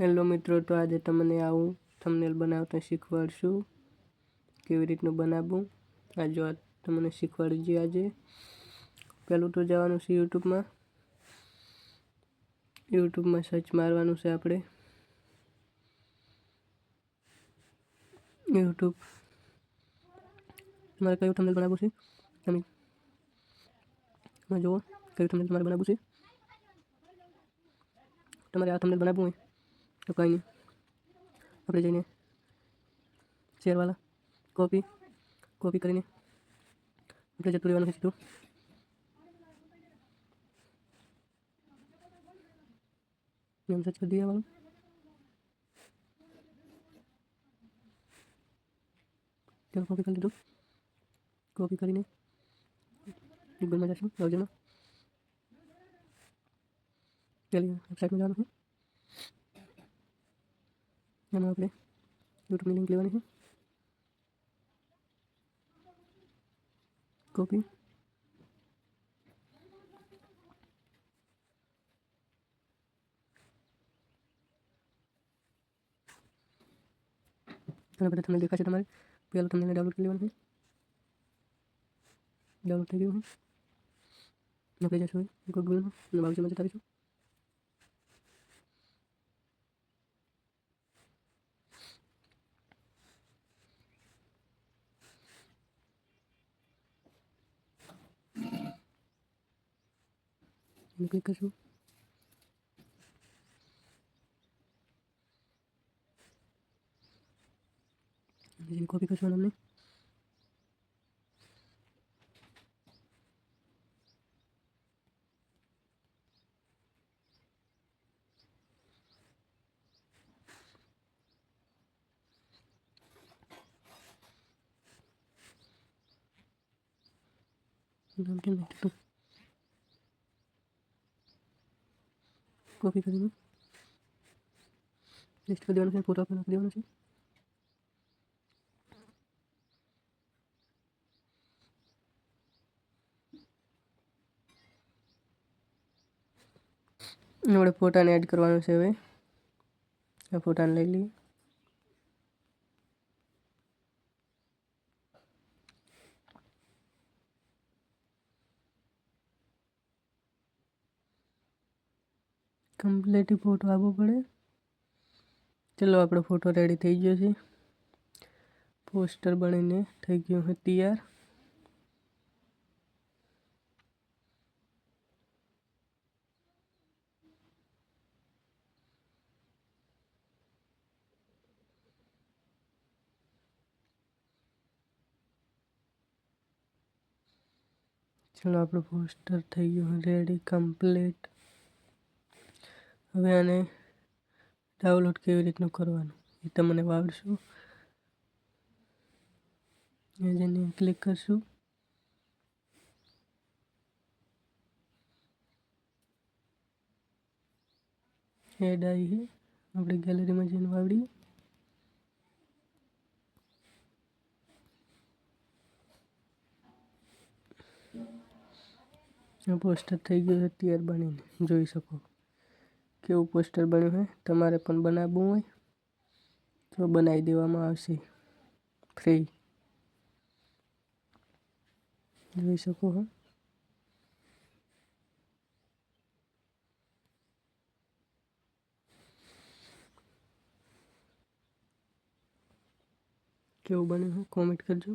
Hello મિત્રો તો આજે તમને આવું થંબનેલ બનાવતા શીખવાડશું કેવી રીતનું બનાવું આ જો તમને શીખવાડજો આજે પહેલું તો જવાનું છે યુટ્યુબમાં યુટ્યુબમાં સર્ચ મારવાનું છે આપણે યુટ્યુબ તમારે કયું થંબનેલ બનાવવું છે તમે જુઓ કયું થંબનેલ તમારે બનાવવું છે તમારે આ થંબનેલ બનાવવું હોય તો કંઈ નહીં આપણે જઈને શેરવાલા કોપી કોપી કરીને આપણે જતું રહેવાનું છે સીધું નામ સર્ચ કરી દઈએ વાળું ચાલો કોપી કરી લીધું કોપી કરીને ગૂગલમાં જશું બ્રાઉઝરમાં પેલી વેબસાઇટમાં જવાનું છે है ना अपने यूट्यूब में लिंक लेवाने हैं कॉपी तो ना पता देखा चाहिए तुम्हारे पहले थमने डाउनलोड कर लिया है डाउनलोड कर लिया हूँ ना पहले जैसे गूगल में बाबू से मज़े था भी तो। આપણે કંઈ કરશું इनको भी कुछ हमने I'm going to કોપી કરી દઉં કરી દેવાનું છે ફોટો આપણે નાખી દેવાનો છે આપણે ફોટાને એડ કરવાનું છે હવે આ ફોટાને લઈ લઈએ कंप्लीट रिपोर्ट बाबू बने चलो आपनो फोटो रेडी થઈ ગયો છે પોસ્ટર બનીને થઈ ગયું છે તૈયાર चलो આપળો પોસ્ટર થઈ ગયું છે રેડી કમ્પલેટ હવે આને ડાઉનલોડ કેવી રીતનું કરવાનું એ તમને વાવડશું જેને ક્લિક કરશું એડ આવી છે આપણે ગેલેરીમાં જઈને વાવડીએ પોસ્ટર થઈ ગયું અત્યાર ટીઆર બનીને જોઈ શકો કેવો પોસ્ટર બન્યો હે તમારે પણ બનાવું હોય તો બનાવી દેવામાં આવશે ફ્રી જોઈ શકો છો કેવો બન્યો હે કમેન્ટ કરજો